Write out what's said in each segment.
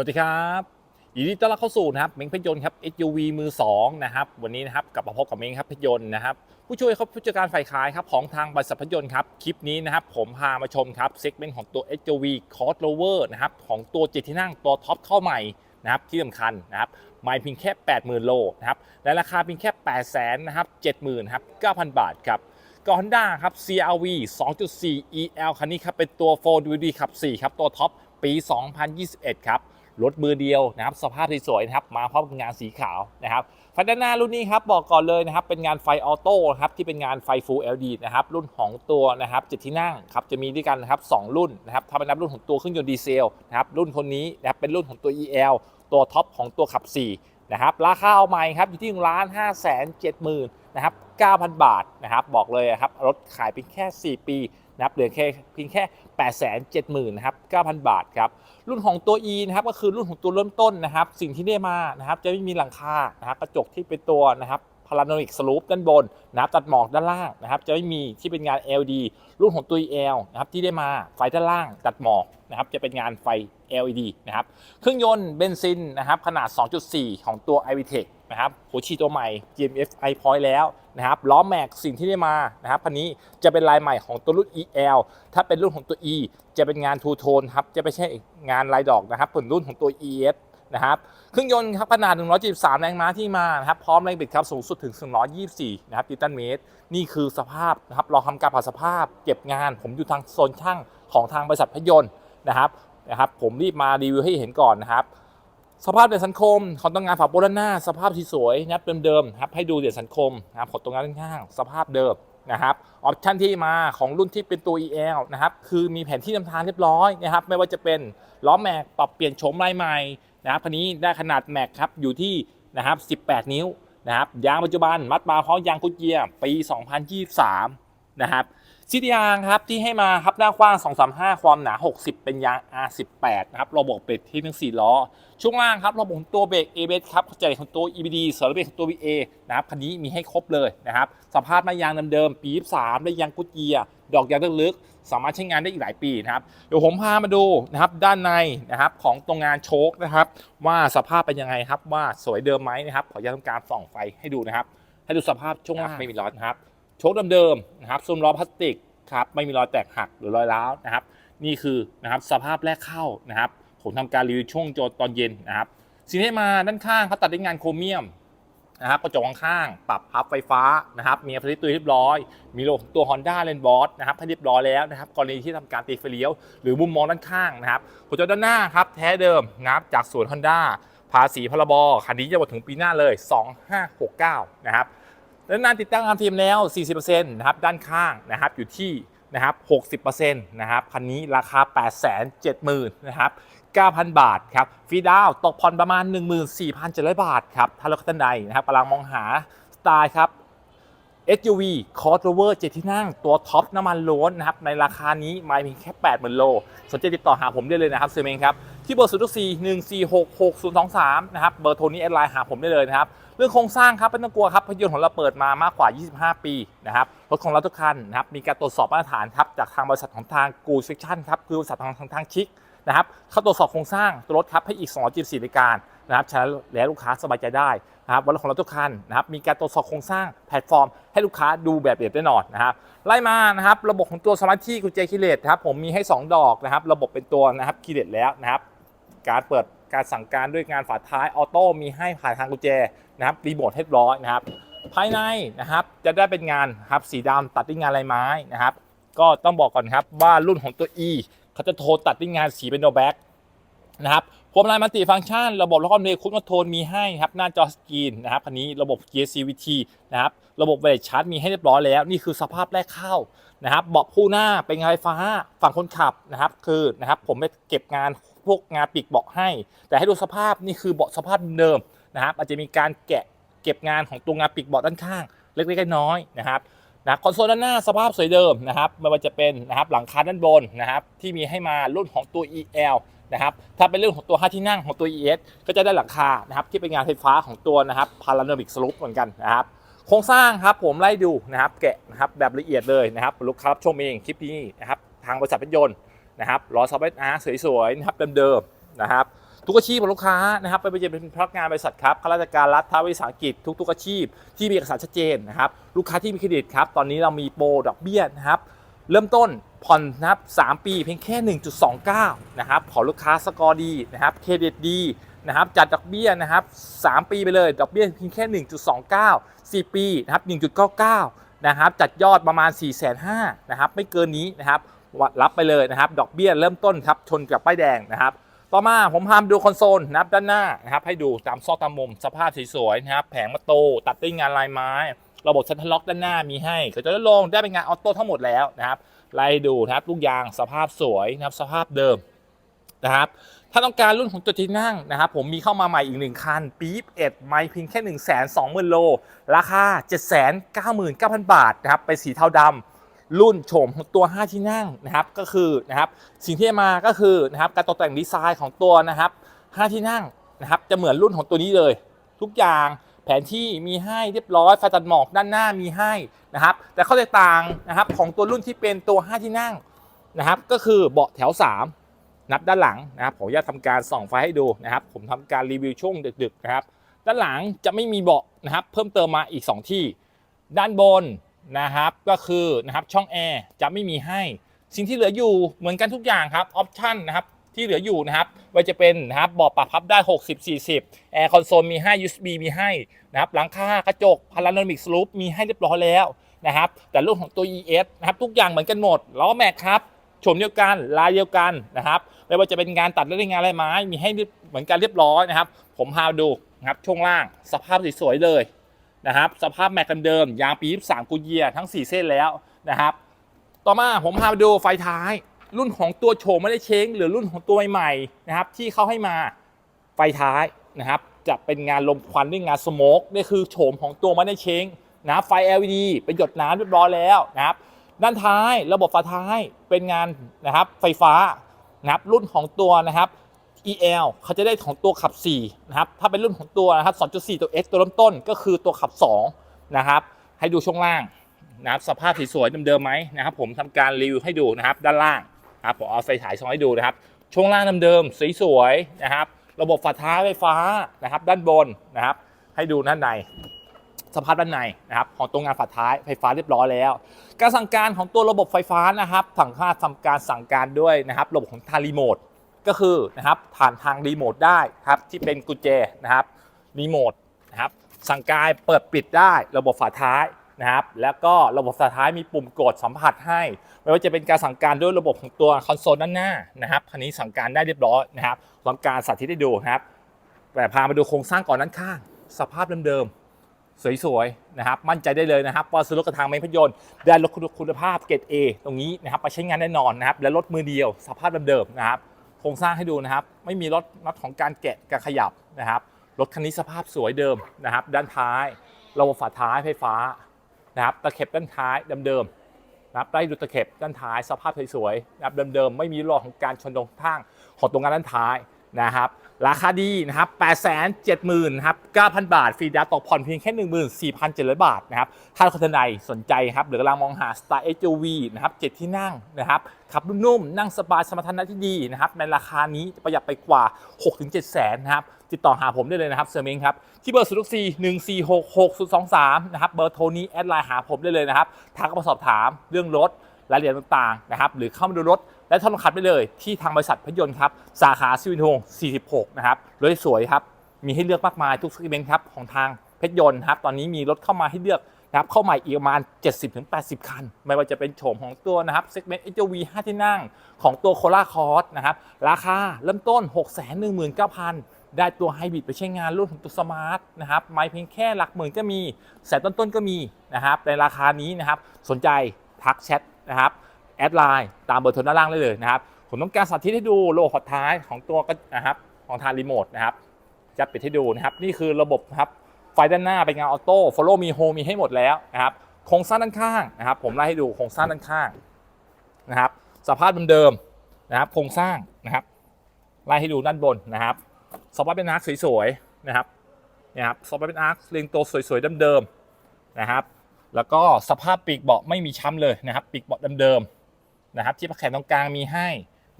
วัสดีครับยินดีต้อนรับเข้าสู่นะครับเม้งเพชรยนต์ครับ SUV มือ2นะครับวันนี้นะครับกลับมาพบกับเม้งครับเพชรยนต์นะครับผู้ช่วยครับผู้จัดการฝ่ายขายครับของทางบริษัทเพชรยนต์ครับคลิปนี้นะครับผมพามาชมครับเซกเมนต์ของตัว SUV crossover นะครับของตัวเจ็ดที่นั่งตัวท็อปเข้าใหม่นะครับที่สำคัญนะครับไม่เพียงแค่ 80,000 โลนะครับและราคาเพียงแค่ 8 0 0 0 0นะครับ70,000ครับ9,000 บาทครับก็ Honda ครับ CRV 2.4 EL คันนี้ครับเป็นตัว 4WD ขับ4ครับตัวท็อปปี 2021 ครับ รถมือเดียวนะครับสภาพสวยๆนะครับมาพร้อมงานสีขาวนะครับไฟด้านหน้ารุ่นนี้ครับบอกก่อนเลยนะครับเป็นงานไฟออโต้ครับที่เป็นงานไฟ Full LED นะครับรุ่นของตัวนะครับเจ็ดที่นั่งครับจะมีด้วยกันนะครับสองรุ่นนะครับถ้าเป็นนับรุ่นของตัวเครื่องยนต์ดีเซลนะครับรุ่นคนนี้นะครับเป็นรุ่นของตัว EL ตัวท็อปของตัวขับ4นะครับราคาเอาใหม่ครับอยู่ที่1ล้าน5แสน7หมื่นนะครับ9,000 บาทนะครับบอกเลยครับรถขายเพียงแค่ 4 ปี นะครับเหลือแค่เพียงแค่8 7 0 0 0 0นะครับ9,000 บาทครับรุ่นของตัว E นะครับก็คือรุ่นของตัวเริ่มต้นนะครับ สิ่งที่ได้มานะครับจะไม่มีหลังคานะครับกระจกที่เป็นตัวนะครับพาราโนมิกสลูปด้านบนนะครับตัดหมอกด้านล่างนะครับจะไม่มีที่เป็นงาน LED รุ่นของตัว EL นะครับที่ได้มาไฟด้านล่างตัดหมอกนะครับจะเป็นงานไฟ LED นะครับเครื่องยนต์เบนซินนะครับขนาด 2.4 ของตัว i v t e c นะครับหัวฉีดตัวใหม่ GMF i Point แล้ว นะครับล้อแม็กสิ่งที่ได้มานะครับคันนี้จะเป็นลายใหม่ของตัวรุ่น EL ถ้าเป็นรุ่นของตัว E จะเป็นงานทูโทนครับจะไม่ใช่งานลายดอกนะครับส่วนรุ่นของตัว ES นะครับเครื่องยนต์ครับขนาด 173 แรงม้าที่มานะครับพร้อมแรงบิดครับสูงสุดถึง124 นะครับนิวตันเมตร นี่คือสภาพนะครับเราทำการผ่าสภาพ เก็บงาน ผมอยู่ทางโซนช่างของทางบริษัทพยนต์นะครับนะครับผมรีบมารีวิวให้เห็นก่อนนะครับ สภาพเด่นสังคมของตัวงานฝาโปรด้านหน้า สภาพที่สวยนะครับเดิมๆครับให้ดูเด่นสังคมนะครับของตัวงานด้านข้างสภาพเดิมนะครับออปชันที่มาของรุ่นที่เป็นตัว EL นะครับคือมีแผนที่นำทางเรียบร้อยนะครับไม่ว่าจะเป็นล้อแม็กปรับเปลี่ยนโฉมลายใหม่นะครับคันนี้ได้ขนาดแม็กครับอยู่ที่นะครับ18 นิ้วนะครับยางปัจจุบันมัดมาพร้อมยางกุดเยียปี 2023 นะครับ ซีดียางครับที่ให้มาครับหน้ากว้าง 235 ความหนา 60 เป็นยาง R18 นะครับระบบเบรกที่ทั้ง4ล้อ ช่วงล่างครับระบบของตัวเบรก ABS ครับเข้าใจของตัว EBD สารเบรกของตัว VA นะครับคันนี้มีให้ครบเลยนะครับสภาพหน้ายางเดิมๆปี 23ได้ยางกุดเยียร์ดอกยางลึกๆสามารถใช้งานได้อีกหลายปีนะครับเดี๋ยวผมพามาดูนะครับด้านในนะครับของตรงงานโชคนะครับ ว่าสภาพเป็นยังไงครับว่าสวยเดิมไหมนะครับขออนุญาตทำการส่องไฟให้ดูนะครับให้ดูสภาพช่วงล่างไม่มีรอยนะครับ โชคเดิมๆนะครับซุ้มล้อพลาสติกครับไม่มีรอยแตกหักหรือรอยร้าวนะครับ นี่คือนะครับสภาพแรกเข้านะครับ ผมทำการรีวิวช่วงโจตอนเย็นนะครับสิ่งที่มาด้านข้างเขาตัดด้วยงานโครเมียมนะครับกระจกข้างๆปรับพับไฟฟ้านะครับมีอัพลิตัวเรียบร้อย มีโลตัว Honda l a n d b o s นะครับให้เรียบร้อยแล้วนะครับกรณีที่ทำการตีไฟเลี้ยว หรือมุมมองด้านข้างนะครับหัวจอด้านหน้าครับแท้เดิมนะครับจากสวน Honda ภาษีพรบคันนี้จะหมดถึงปีหน้าเลย 2569 นะครับ ด้านหน้าติดตั้งอาร์ทีมแล้ว 40%นะครับด้านข้างนะครับอยู่ที่นะครับ60%นะครับคันนี้ราคา 870,000นะครับ9,000 บาทครับฟรีดาวตกผ่อนประมาณ 14,700 บาทครับถ้ารถคันใดนะครับกำลังมองหาสไตล์ครับ SUV crossover 7ที่นั่งตัวท็อปน้ำมันล้นนะครับในราคานี้ไม่เพียงแค่ 80,000 โล สนใจติดต่อหาผมได้เลยนะครับเซเมงครับ ที่เบอร์ 0 4 1 4 6 6 0 2 3 นะครับ เบอร์โทรนี้แอดไลน์หาผมได้เลยนะครับ เรื่องโครงสร้างครับไม่ต้องกลัวครับพยนต์ของเราเปิดมามากกว่า 25 ปีนะครับ รถของเราทุกคันนะครับ มีการตรวจสอบมาตรฐานครับจากทางบริษัทของทางกูเซคชั่นครับ คือบริษัททางทางทางชิกนะครับ เข้าตรวจสอบโครงสร้างตัวรถครับให้อีก274รายการนะครับฉะนั้นแล้วลูกค้าสบายใจได้นะครับวันรถของเราทุกคันนะครับมีการตรวจสอบโครงสร้างแพลตฟอร์ม ให้ลูกค้าดูแบบเรียบแน่นอนนะครับไล่มานะครับระบบของตัวสมาร์ทที่กุญแจคีย์เลสครับผมมีให้ 2 ดอกนะครับระบบเป็นตัวนะครับคีย์เลสแล้วนะครับ การเปิดการสั่งการด้วยงานฝาท้ายออโต้มีให้ผ่านทางกุญแจนะครับรีโมทเรียบร้อยนะครับ ภายในนะครับจะได้เป็นงานครับสีดำตัดด้วยงานลายไม้นะครับ ก็ต้องบอกก่อนครับว่ารุ่นของตัว E เขาจะโทรตัดด้วยงานสีเป็นโนแบ็ก นะครับพวงมาลัยมัลติฟังก์ชัน ระบบล็อกคอมเนคุดโทนมีให้ครับหน้าจอสกรีนนะครับคันนี้ระบบเกียร์ CVT นะครับระบบเวลชาร์จมีให้เรียบร้อยแล้ว นี่คือสภาพแรกเข้านะครับเบาะผู้หน้าเป็นไฟฟ้าฝั่งคนขับนะครับคือนะครับผมไปเก็บงานพวกงานปีกเบาะให้ แต่ให้ดูสภาพนี่คือเบาะสภาพเดิมนะครับอาจจะมีการแกะเก็บงานของตัวงานปีกเบาะด้านข้าง เล็กๆน้อยๆนะครับนะคอนโซลด้านหน้าสภาพสวยเดิมนะครับไม่ว่าจะเป็นนะครับหลังคาด้านบนนะครับที่มีให้มารุ่นของตัว EL นะครับถ้าเป็นเรื่องของตัว5ที่นั่งของตัว ES ก็จะได้หลังคานะครับที่เป็นงานไฟฟ้าของตัวนะครับพาราโนมิกสลูปเหมือนกันนะครับโครงสร้างครับผมไล่ดูนะครับแกะนะครับแบบละเอียดเลยนะครับลูกค้ารับชมเองคลิปนี้นะครับทางบริษัทรถยนต์นะครับล้อซับเอสอาร์สวยๆนะครับเดิมๆนะครับทุกอาชีพของลูกค้านะครับไม่ว่าจะเป็นพนักงานบริษัทครับข้าราชการรัฐทาวิสาหกิจทุก ๆ อาชีพ ที่มีเอกสารชัดเจนนะครับลูกค้าที่มีเครดิตครับตอนนี้เรามีโปรดอกเบี้ยนะครับเริ่มต้น ผ่อนนะครับ3ปีเพียงแค่ 1.29 นะครับ ขอลูกค้าสกอร์ดีนะครับ เครดิตดีนะครับ จัดดอกเบี้ยนะครับ 3 ปีไปเลย ดอกเบี้ยเพียงแค่ 1.29 4 ปีนะครับ 1.99 นะครับ จัดยอดประมาณ 4 5 0 0 0นะครับ ไม่เกินนี้นะครับ รับไปเลยนะครับ ดอกเบี้ยเริ่มต้นครับ ชนกับป้ายแดงนะครับ ต่อมาผมพามดูคอนโซลนะครับด้านหน้านะครับ ให้ดูตามซอกตามมุม สภาพสวยๆนะครับ แผงประตู ตัดด้วยงานลายไม้ ระบบชันทล็อกด้านหน้ามีให้ก็จะลดลงได้เป็นงานออโต้ทั้งหมดแล้วนะครับ ไล่ดูนะครับลูกยางสภาพสวยนะครับสภาพเดิมนะครับถ้าต้องการรุ่นของตัวที่นั่งนะครับผมมีเข้ามาใหม่อีกหนึ่งคัน ปี๊บเอ็ดไม่เพียงแค่1นึ่งแสนสองหมื่นโล ราคา7 9 9 9 0 0 0 บาทนะครับเป็นสีเทาดำรุ่นโฉมของตัว 5 ที่นั่งนะครับก็คือนะครับสิ่งที่มาก็คือนะครับการตกแต่งดีไซน์ของตัวนะครับ 5 ที่นั่งนะครับจะเหมือนรุ่นของตัวนี้เลย ทุกอย่าง แผนที่มีให้เรียบร้อยไฟตัดหมอกด้านหน้ามีให้นะครับ แต่ข้อแตกต่างนะครับของตัวรุ่นที่เป็นตัว 5 ที่นั่งนะครับ ก็คือเบาะแถว 3 นับด้านหลังนะครับผมจะทำการส่องไฟให้ดูนะครับ ผมทำการรีวิวช่วงดึกๆนะครับ ด้านหลังจะไม่มีเบาะนะครับ เพิ่มเติมมาอีก 2 ที่ ด้านบนนะครับก็คือนะครับช่องแอร์จะไม่มีให้ สิ่งที่เหลืออยู่เหมือนกันทุกอย่างครับออปชั่นนะครับ ที่เหลืออยู่นะครับว่าจะเป็นนะครับเบาะปรับพับได้ 60 40 แอร์คอนโซลมีให้ USB มีให้นะครับหลังคากระจกพาราโนมิกสลูปมีให้เรียบร้อยแล้วนะครับแต่รุ่นของตัว ES นะครับทุกอย่างเหมือนกันหมดล้อแม็กครับโฉมเดียวกันลายเดียวกันนะครับไม่ว่าจะเป็นงานตัดและงานลายไม้มีให้เหมือนกันเรียบร้อยนะครับ ผมพาดูนะครับช่วงล่างสภาพสวยๆเลยนะครับสภาพแม็กเดิมยางปี 23กูเยียทั้ง 4 เส้นแล้วนะครับ ต่อมาผมพาไปดูไฟท้าย รุ่นของตัวโฉมไม่ได้เช้งหรือรุ่นของตัวใหม่ๆนะครับ ที่เขาให้มาไฟท้ายนะครับ จะเป็นงานลมควันด้วยงานสโมกนี่คือโฉมของตัวไม่ได้เช้งนะไฟ LED เป็นหยดน้ำเรียบร้อยแล้วนะครับ ด้านท้ายระบบไฟท้ายเป็นงานนะครับ ไฟฟ้านะครับรุ่นของตัวนะครับ EL เขาจะได้ของตัวขับ4นะครับถ้าเป็นรุ่นของตัวนะครับ 2.4 ตัว X ตัวเริ่มต้นก็คือตัวขับ2นะครับ ให้ดูช่วงล่างนะครับสภาพสวยๆเดิมๆไหมนะครับ ผมทำการรีวิวให้ดูนะครับ ด้านล่าง นะครับผมเอาไฟฉายส่องให้ดูนะครับ ช่วงล่างเดิมๆสวยๆนะครับ ระบบฝาท้ายไฟฟ้านะครับ ด้านบนนะครับ ให้ดูด้านในสภาพด้านในนะครับ ของตัวงานฝาท้ายไฟฟ้าเรียบร้อยแล้ว การสั่งการของตัวระบบไฟฟ้านะครับสั่งค่าทำการสั่งการด้วยนะครับ ระบบของทางรีโมทก็คือนะครับผ่านทางรีโมทได้ครับที่เป็นกุญแจนะครับรีโมทนะครับสั่งการเปิดปิดได้ระบบฝาท้าย นะครับ แล้วก็ระบบฝาท้ายมีปุ่มกดสัมผัสให้ ไม่ว่าจะเป็นการสั่งการด้วยระบบของตัวคอนโซลด้านหน้านะครับ คันนี้สั่งการได้เรียบร้อยนะครับลองการสาธิตให้ดูครับ แต่พามาดูโครงสร้างก่อนด้านข้าง สภาพเดิมๆ สวยๆ นะครับ มั่นใจได้เลยนะครับว่าซื้อรถกระทางไม่พยนต์ได้รถคุณภาพเกรด A ตรงนี้นะครับไปใช้งานแน่นอนนะครับ และรถมือเดียว สภาพเดิมๆ นะครับ โครงสร้างให้ดูนะครับ ไม่มีรถน็อตของการแกะการขยับนะครับ รถคันนี้สภาพสวยเดิมนะครับ ด้านท้าย ระบบฝาท้ายไฟฟ้า นะครับตะเข็บด้านท้ายเดิมๆนะครับได้ดูตะเข็บด้านท้ายสภาพสวยๆนะครับเดิมๆไม่มีรอยของการชนตรงข้างของตรงงานด้านท้ายนะครับราคาดีนะครับ8 7 0 0 0 0นครับ9,000 บาท ฟรีดาวตกผ่อนเพียงแค่ 14,700 บาทนะครับถ้าคนใดสนใจครับหรือกำลังมองหา Star SUV นะครับ7ที่นั่งนะครับขับนุ่มๆนั่งสบายสมรรถนะที่ดีนะครับในราคานี้ประหยัดไปกว่า 6-7 แสนนะครับ ติดต่อหาผมได้เลยนะครับเซอร์เมงครับที่เบอร์0 4 1 4 6 6 0 2 3นะครับเบอร์โทรนี้แอดไลน์หาผมได้เลยนะครับทักมาสอบถามเรื่องรถรายละเอียดต่างๆนะครับหรือเข้ามาดูรถและทดลองขับได้เลยที่ทางบริษัทพยนต์ครับสาขาซิวินโฮง46 นะครับรถสวยครับมีให้เลือกมากมายทุกสกิเมนครับของทางเพชรยนต์ครับตอนนี้มีรถเข้ามาให้เลือกนะครับเข้ามาอีกประมาณ 70-80 คัน ไม่ว่าจะเป็นโฉมของตัวนะครับเซกเมนต์ SUV 5 ที่นั่ง ของตัวโคราคอร์สนะครับราคาเริ่มต้น 619,000 ได้ตัวไฮบริดไปใช้งานรุ่นของตัวสมาร์ทนะครับไม่เพียงแค่หลักหมื่นก็มีแสนต้นๆก็มีนะครับในราคานี้นะครับสนใจทักแชทนะครับแอดไลน์ตามเบอร์โทรด้านล่างได้เลยนะครับผมต้องการสาธิตให้ดูโลหะท้ายของตัวก็นะครับของทางรีโมทนะครับจะปิดให้ดูนะครับนี่คือระบบนะครับไฟด้านหน้าเป็นงานออโต้ follow me home มีให้หมดแล้วนะครับโครงสร้างด้านข้างนะครับ ผมไล่ให้ดูโครงสร้างด้านข้างนะครับสภาพเดิมๆนะครับโครงสร้างนะครับไล่ให้ดูด้านบนนะครับ สปอร์ตเป็นอาร์คสวยๆนะครับเนี่ยครับสปอร์ตเป็นอาร์คเรียงตัวสวยๆเดิมๆนะครับ แล้วก็สภาพปีกเบาะไม่มีช้ำเลยนะครับ ปีกเบาะเดิมๆนะครับ ที่พักแขนตรงกลางมีให้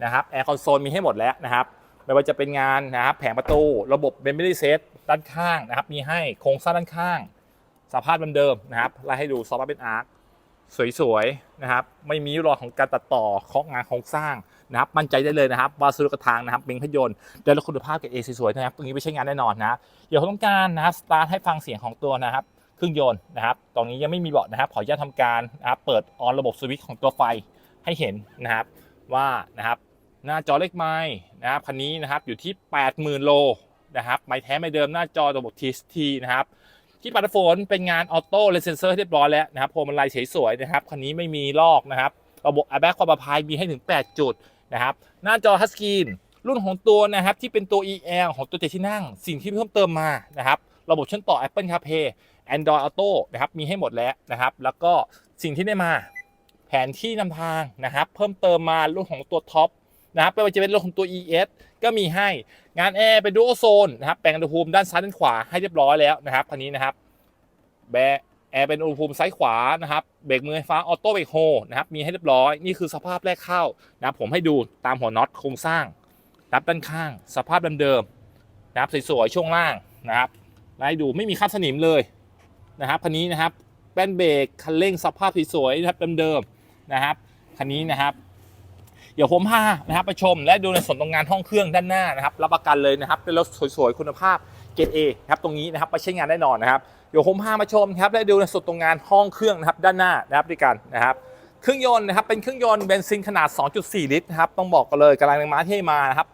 นะครับแอร์คอนโซลมีให้หมดแล้วนะครับไม่ว่าจะเป็นงานนะครับแผงประตูระบบ Memory Set ด้านข้างนะครับ มีให้โครงสร้างด้านข้าง สภาพเดิมๆนะครับไล่ให้ดูซอฟต์เป็นอาร์คสวยๆนะครับ ไม่มีรอยของการตัดต่อเคาะงานโครงสร้าง นะครับมั่นใจได้เลยนะครับว่าซื้อกระทางนะครับเบงพยนต์ได้รับคุณภาพเกับเอสวยๆนะครับตรงนี้ไปใช้งานแน่นอนนะเดี๋ยวผมต้องการนะครับสตาร์ทให้ฟังเสียงของตัวนะครับเครื่องยนต์นะครับตรงนี้ยังไม่มีเบาะนะครับขออนุญาตทำการนะครับเปิดออนระบบสวิตช์ของตัวไฟให้เห็นนะครับว่านะครับหน้าจอเล็กไม้นะครับคันนี้นะครับอยู่ที่ 80,000 โลนะครับไม้แท้ไม่เดิมหน้าจอระบบ TST นะครับที่ปัดฝนเป็นงานออโต้เลเซนเซอร์เรียบร้อยแล้วนะครับพวงมาลัยสวยๆนะครับคันนี้ไม่มีลอกนะครับระบบ airbag ความปลอดภัยมีให้ถึง 8 จุด นะครับหน้าจอทัชสกรีนรุ่นของตัวนะครับที่เป็นตัว EL ของตัวเจ็ดที่นั่ง สิ่งที่เพิ่มเติมมานะครับระบบเชื่อมต่อ Apple CarPlay Android Auto นะครับมีให้หมดแล้วนะครับ แล้วก็สิ่งที่ได้มาแผนที่นำทางนะครับ เพิ่มเติมมารุ่นของตัวท็อปนะครับไม่ว่าจะเป็นรุ่นของตัว ES ก็มีให้งานแอร์เป็นดูโอโซนนะครับแปลงอุณหภูมิด้านซ้ายด้านขวาให้เรียบร้อยแล้วนะครับคันนี้นะครับแบ แอร์เป็นอุณหภูมิซ้ายขวานะครับ เบรกมือไฟฟ้าออโต้เบรกโฮนะครับ มีให้เรียบร้อย นี่คือสภาพแรกเข้านะครับผมให้ดูตามหัวน็อตโครงสร้างรับด้านข้าง สภาพเดิมๆนะครับสวยๆช่วงล่างนะครับไล่ดูไม่มีคราบสนิมเลยนะครับคันนี้นะครับแป้นเบรกคันเร่งสภาพสวยๆนะครับเดิมๆนะครับคันนี้นะครับ เดี๋ยวผมพานะครับไปชม และดูในส่วนตรงงานห้องเครื่องด้านหน้านะครับ รับประกันเลยนะครับเป็นรถสวยๆคุณภาพเกรดเอครับตรงนี้นะครับไปใช้งานแน่นอนนะครับ เดี๋ยวผมพามาชมครับและดูในส่วนตรงงานห้องเครื่องนะครับด้านหน้านะครับด้วยกันนะครับเครื่องยนต์นะครับเป็นเครื่องยนต์เบนซินขนาด 2.4 ลิตรนะครับต้องบอกกันเลยกำลังแรงม้าที่มานะครับ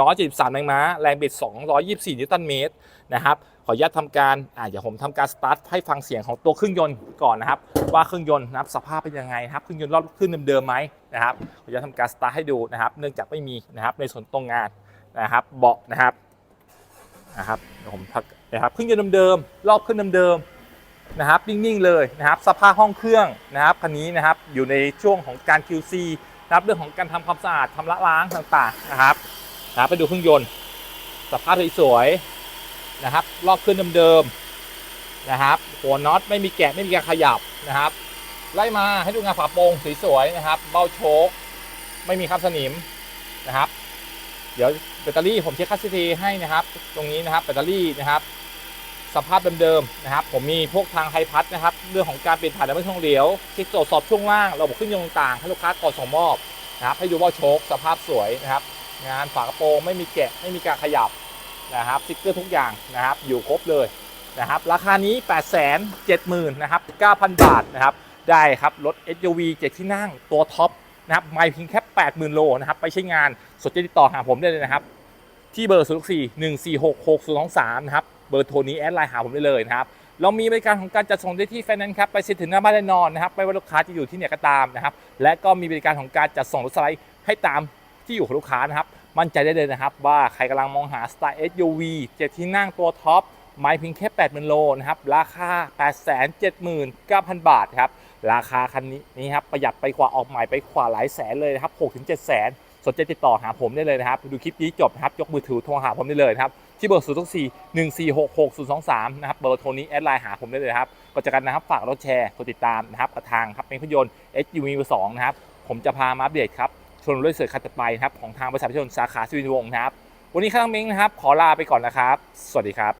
173แรงม้า แรงบิด 224 นิวตันเมตรนะครับขออนุญาตทำการอ่าเดี๋ยวผมทำการสตาร์ทให้ฟังเสียงของตัวเครื่องยนต์ก่อนนะครับว่าเครื่องยนต์นะครับสภาพเป็นยังไงนะครับเครื่องยนต์รอบเครื่องเดิมๆไหมนะครับขออนุญาตทำการสตาร์ทให้ดูนะครับ เนื่องจากไม่มีนะครับในส่วนตรงงานนะครับเบาะนะครับนะครับเดี๋ยวผมพัก นะครับเครื่องยนต์เดิมๆรอบเครื่องเดิมๆนะครับนิ่งๆเลยนะครับสภาพห้องเครื่องนะครับคันนี้นะครับอยู่ในช่วงของการ QC นะครับเรื่องของการทำความสะอาดทำละล้างต่างๆนะครับนะบไปดูเครื่องยนต์ สภาพสวยๆนะครับ รอบเครื่องเดิมๆนะครับ หัวน็อตไม่มีแกะไม่มีการขยับนะครับ ไล่มาให้ดูงานฝาโปร่งสวยๆนะครับ เบ้าโชคไม่มีคราบสนิมนะครับ เดี๋ยวแบตเตอรี่ผมเช็คค่าซีทีให้นะครับ ตรงนี้นะครับแบตเตอรี่นะครับ สภาพเดิมๆนะครับ ผมมีพวกทางไฮพัดนะครับ เรื่องของการเปลี่ยนถ่ายและไม่ท่องเหลวที่ตรวจสอบช่วงล่างระบบเครื่องยนต์ต่างให้ลูกค้ากดส่งมอบนะครับ ให้ดูว่าโชคสภาพสวยนะครับ งานฝากระโปรงไม่มีแกะไม่มีการขยับนะครับสติ๊กเกอร์ทุกอย่างนะครับ อยู่ครบเลยนะครับ ราคานี้ 8 7 0 0 0 0นะครับ9,000 บาทนะครับ ได้ครับรถ SUV 7 ที่นั่งตัวท็อป นะครับไม่เพียงแค่ 80,000 โลนะครับไปใช้งานสนใจติดต่อหาผมได้เลยนะครับ ที่เบอร์ 0 4 1 4 6 6 0 2 3 นะครับ เบอร์โทรนี้แอดไลน์หาผมได้เลยนะครับ เรามีบริการของการจัดส่งได้ที่ไฟแนนซ์ครับ ไปเซ็นถึงหน้าบ้านแน่นอนนะครับ ไม่ว่าลูกค้าจะอยู่ที่ไหนก็ตามนะครับ และก็มีบริการของการจัดส่งรถสไลด์ให้ตามที่อยู่ของลูกค้านะครับ มั่นใจได้เลยนะครับว่าใครกำลังมองหาสไตล์ SUV เจ็ดที่นั่งตัวท็อป ไม่เพียงแค่ 8 0 0 0 0 โลนะครับ ราคา 879,000 บาทครับ ราคาคันนี้นี่ครับประหยัดไปกว่าออกใหม่ไปกว่าหลายแสนเลยนะครับ6-7แสนสนใจติดต่อหาผมได้เลยนะครับ ดูคลิปนี้จบนะครับ ยกมือถือโทรหาผมได้เลยนะครับ ที่เบอร์0 4 1 4 6 6 0 2 3 นะครับ เบอร์โทรนี้แอดไลน์หาผมได้เลยครับ ก็จะกันนะครับ ฝากรถแชร์กดติดตามนะครับกระทางครับเป็นพยนต์ SUV มือ2นะครับ ผมจะพามาอัปเดตครับชวนด้วยเสือคันต่อไปนะครับ ของทางบริษัทพยนต์สาขาสุวินวงศ์นะครับ วันนี้ข้างเม้งนะครับ ขอลาไปก่อนนะครับ สวัสดีครับ